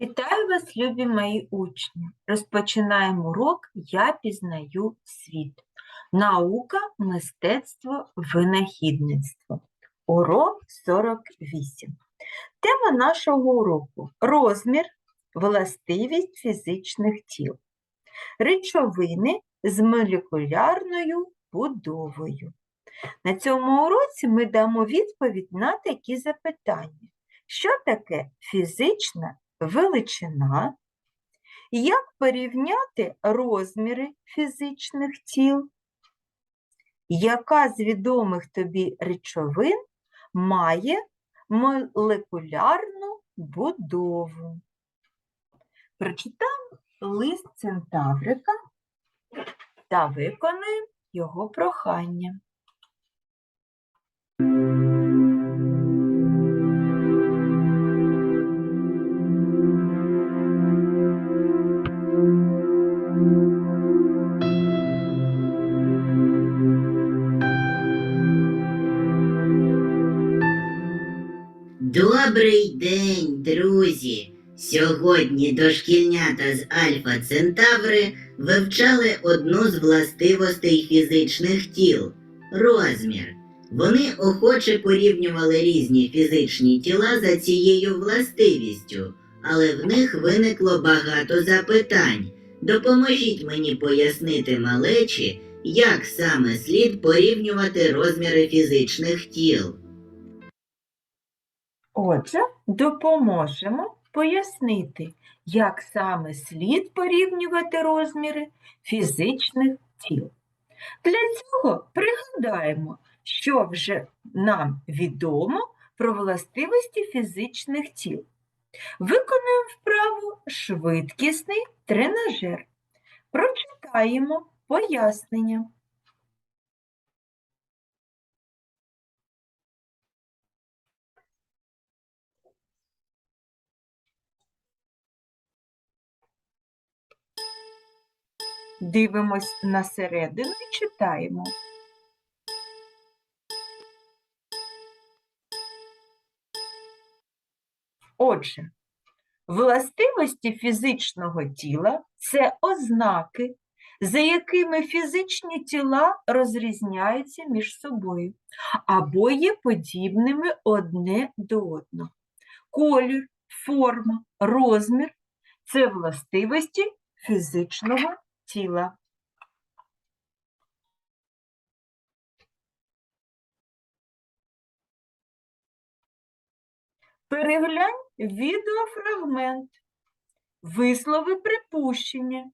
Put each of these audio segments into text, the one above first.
Вітаю вас, любі мої учні! Розпочинаємо урок Я пізнаю світ. Наука, мистецтво, винахідництво. Урок 48. Тема нашого уроку розмір, властивість фізичних тіл. Речовини з молекулярною будовою. На цьому уроці ми дамо відповідь на такі запитання. Що таке фізична величина, як порівняти розміри фізичних тіл, яка з відомих тобі речовин має молекулярну будову. Прочитаємо лист Центаврика та виконуємо його прохання. Добрий день, друзі! Сьогодні дошкільнята з Альфа Центаври вивчали одну з властивостей фізичних тіл розмір. Вони охоче порівнювали різні фізичні тіла за цією властивістю, але в них виникло багато запитань. Допоможіть мені пояснити малечі, як саме слід порівнювати розміри фізичних тіл. Отже, допоможемо пояснити, як саме слід порівнювати розміри фізичних тіл. Для цього пригадаємо, що вже нам відомо про властивості фізичних тіл. Виконуємо вправу швидкісний тренажер. Прочитаємо пояснення. Дивимось на середину і читаємо. Отже, властивості фізичного тіла це ознаки, за якими фізичні тіла розрізняються між собою або є подібними одне до одного. Колір, форма, розмір це властивості фізичного тіла. Переглянь відеофрагмент, вислови припущення.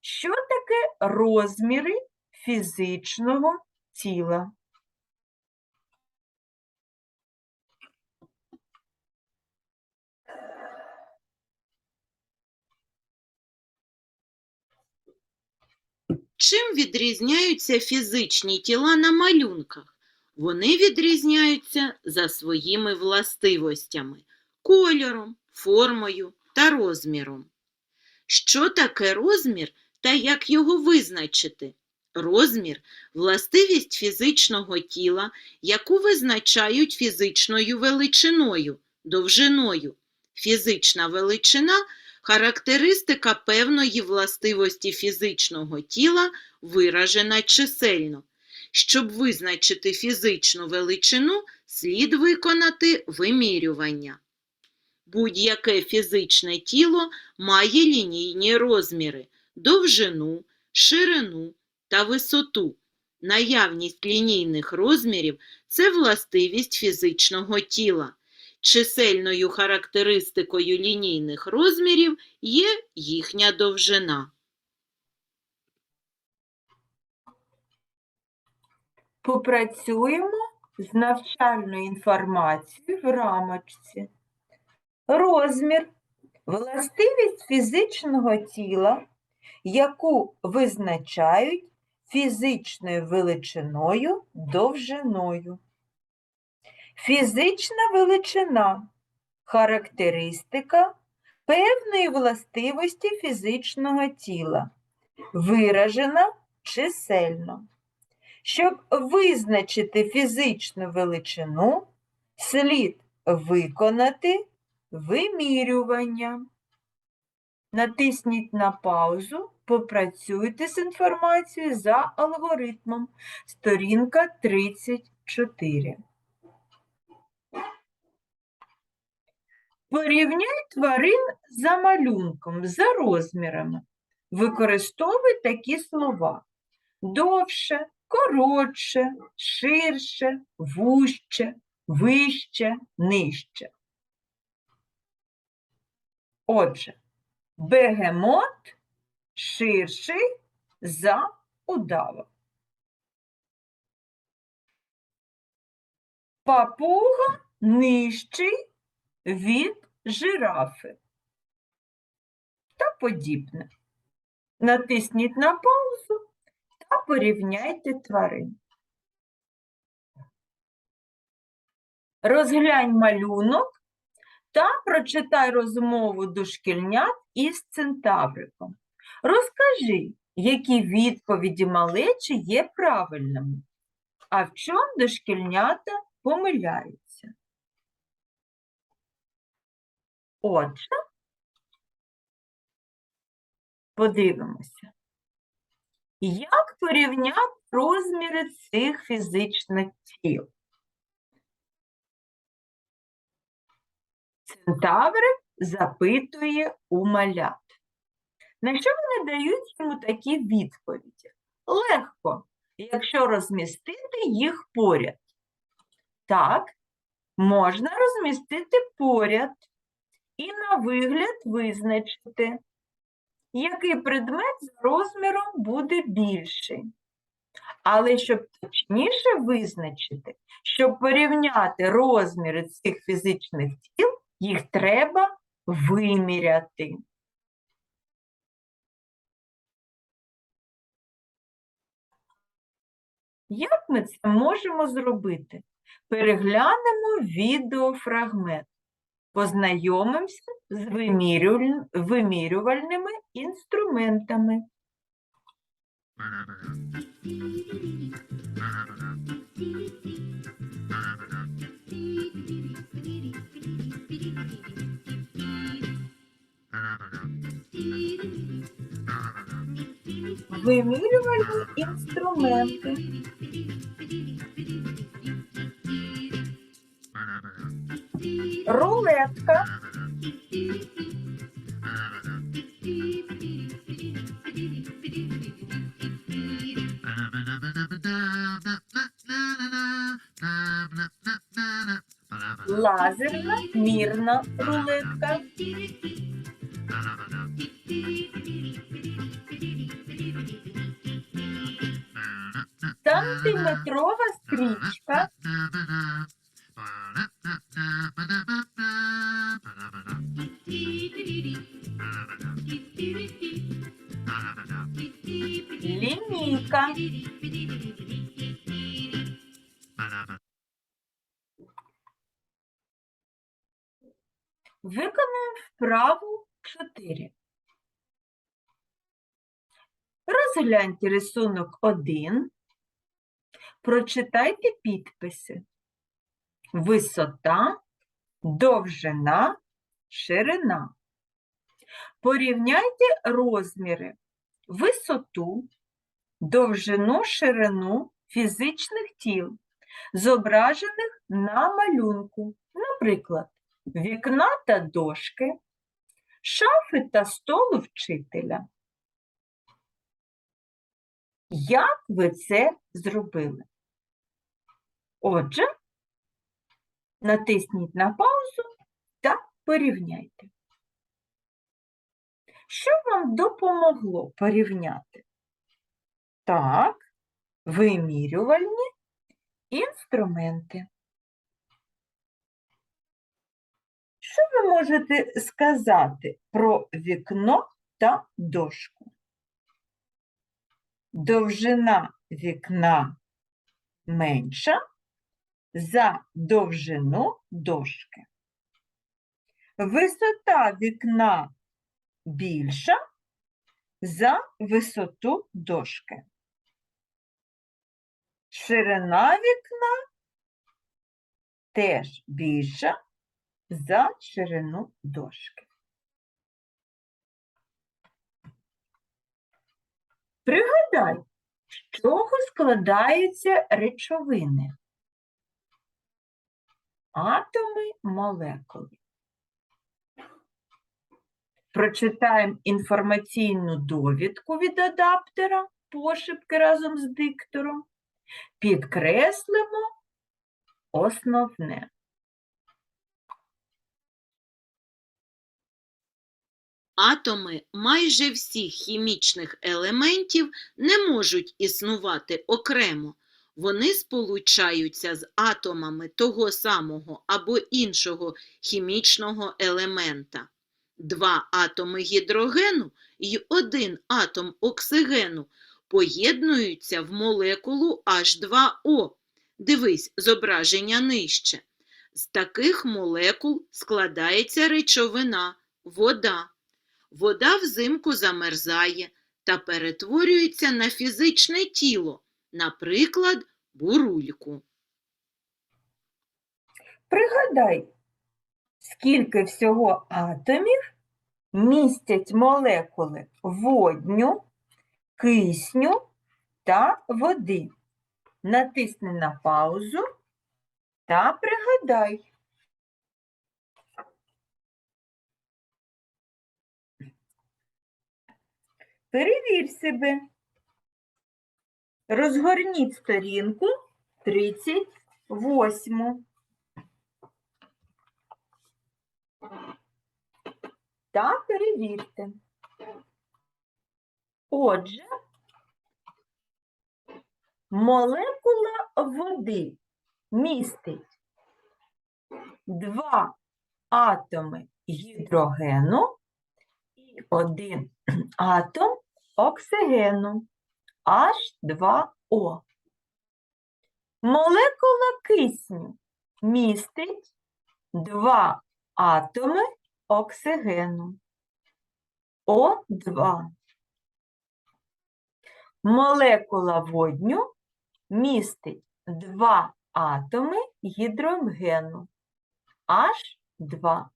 Що таке розміри фізичного тіла? Чим відрізняються фізичні тіла на малюнках? Вони відрізняються за своїми властивостями кольором, формою та розміром. Що таке розмір та як його визначити? Розмір властивість фізичного тіла, яку визначають фізичною величиною, довжиною. Фізична величина характеристика певної властивості фізичного тіла виражена чисельно. Щоб визначити фізичну величину, слід виконати вимірювання. Будь-яке фізичне тіло має лінійні розміри довжину, ширину та висоту. Наявність лінійних розмірів це властивість фізичного тіла. Чисельною характеристикою лінійних розмірів є їхня довжина. Попрацюємо з навчальною інформацією в рамочці. Розмір властивість фізичного тіла, яку визначають фізичною величиною довжиною. Фізична величина характеристика певної властивості фізичного тіла, виражена чисельно. Щоб визначити фізичну величину, слід виконати вимірювання. Натисніть на паузу, попрацюйте з інформацією за алгоритмом. Сторінка 34. Порівняй тварин за малюнком, за розмірами. Використовуй такі слова: довше, коротше, ширше, вужче, вище, нижче. Отже, бегемот ширший за удава. Папуга нижчий від жирафи та подібне. Натисніть на паузу та порівняйте тварин. Розглянь малюнок та прочитай розмову дошкільнят із центавриком. Розкажи, які відповіді малечі є правильними, а в чому дошкільнята помиляються. Отже, подивимося, як порівняти розміри цих фізичних тіл. Центаврик запитує у малят. На що вони дають йому такі відповіді? Легко, якщо розмістити їх поряд. Так, можна розмістити поряд і на вигляд визначити, який предмет з розміром буде більший. Але щоб точніше визначити, щоб порівняти розміри цих фізичних тіл, їх треба виміряти. Як ми це можемо зробити? Переглянемо відеофрагмент, познайомимося з вимірювальними інструментами. Вимірювальні інструменти. Рулетка. Лазерна мірна рулетка. Сантиметрова стрічка. Лінійка. Виконуємо вправу 4. Розгляньте рисунок 1. Прочитайте підписи. Висота, довжина, ширина. Порівняйте розміри, висоту, довжину, ширину фізичних тіл, зображених на малюнку. Наприклад, вікна та дошки, шафи та столу вчителя. Як ви це зробили? Отже, натисніть на паузу та порівняйте. Що вам допомогло порівняти? Так, вимірювальні інструменти. Що ви можете сказати про вікно та дошку? Довжина вікна менша за довжину дошки. Висота вікна більша за висоту дошки. Ширина вікна теж більша за ширину дошки. Пригадай, з чого складаються речовини? Атоми, молекули. Прочитаємо інформаційну довідку від адаптера, пошепки разом з диктором. Підкреслимо основне. Атоми майже всіх хімічних елементів не можуть існувати окремо. Вони сполучаються з атомами того самого або іншого хімічного елемента. Два атоми гідрогену і один атом оксигену поєднуються в молекулу H2O. Дивись зображення нижче. З таких молекул складається речовина вода. Вода взимку замерзає та перетворюється на фізичне тіло, наприклад, бурульку. Пригадай, скільки всього атомів містять молекули водню, кисню та води. Натисни на паузу та пригадай. Перевір себе. Розгорніть сторінку 38. Та перевірте. Отже, молекула води містить два атоми гідрогену і один атом оксигену H2O. Молекула кисню містить два атоми оксигену О2. Молекула водню містить два атоми гідрогену H2.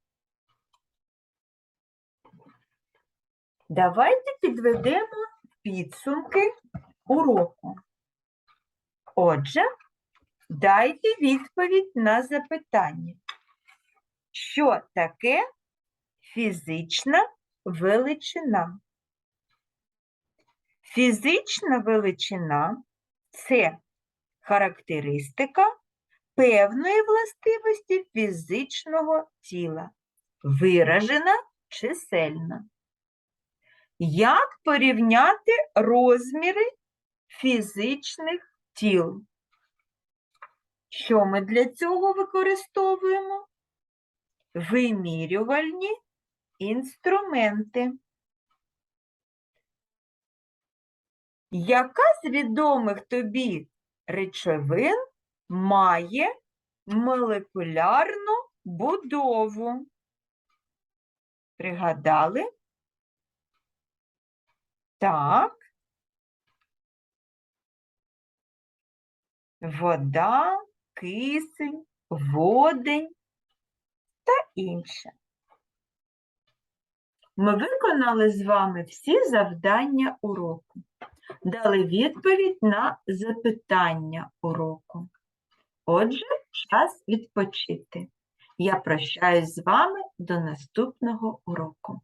Давайте підведемо підсумки уроку. Отже, дайте відповідь на запитання. Що таке фізична величина? Фізична величина це характеристика певної властивості фізичного тіла, виражена чисельно. Як порівняти розміри фізичних тіл? Що ми для цього використовуємо? Вимірювальні інструменти. Яка з відомих тобі речовин має молекулярну будову? Пригадали? Так. Вода, кисень, водень та інше. Ми виконали з вами всі завдання уроку, дали відповідь на запитання уроку. Отже, час відпочити. Я прощаюсь з вами до наступного уроку.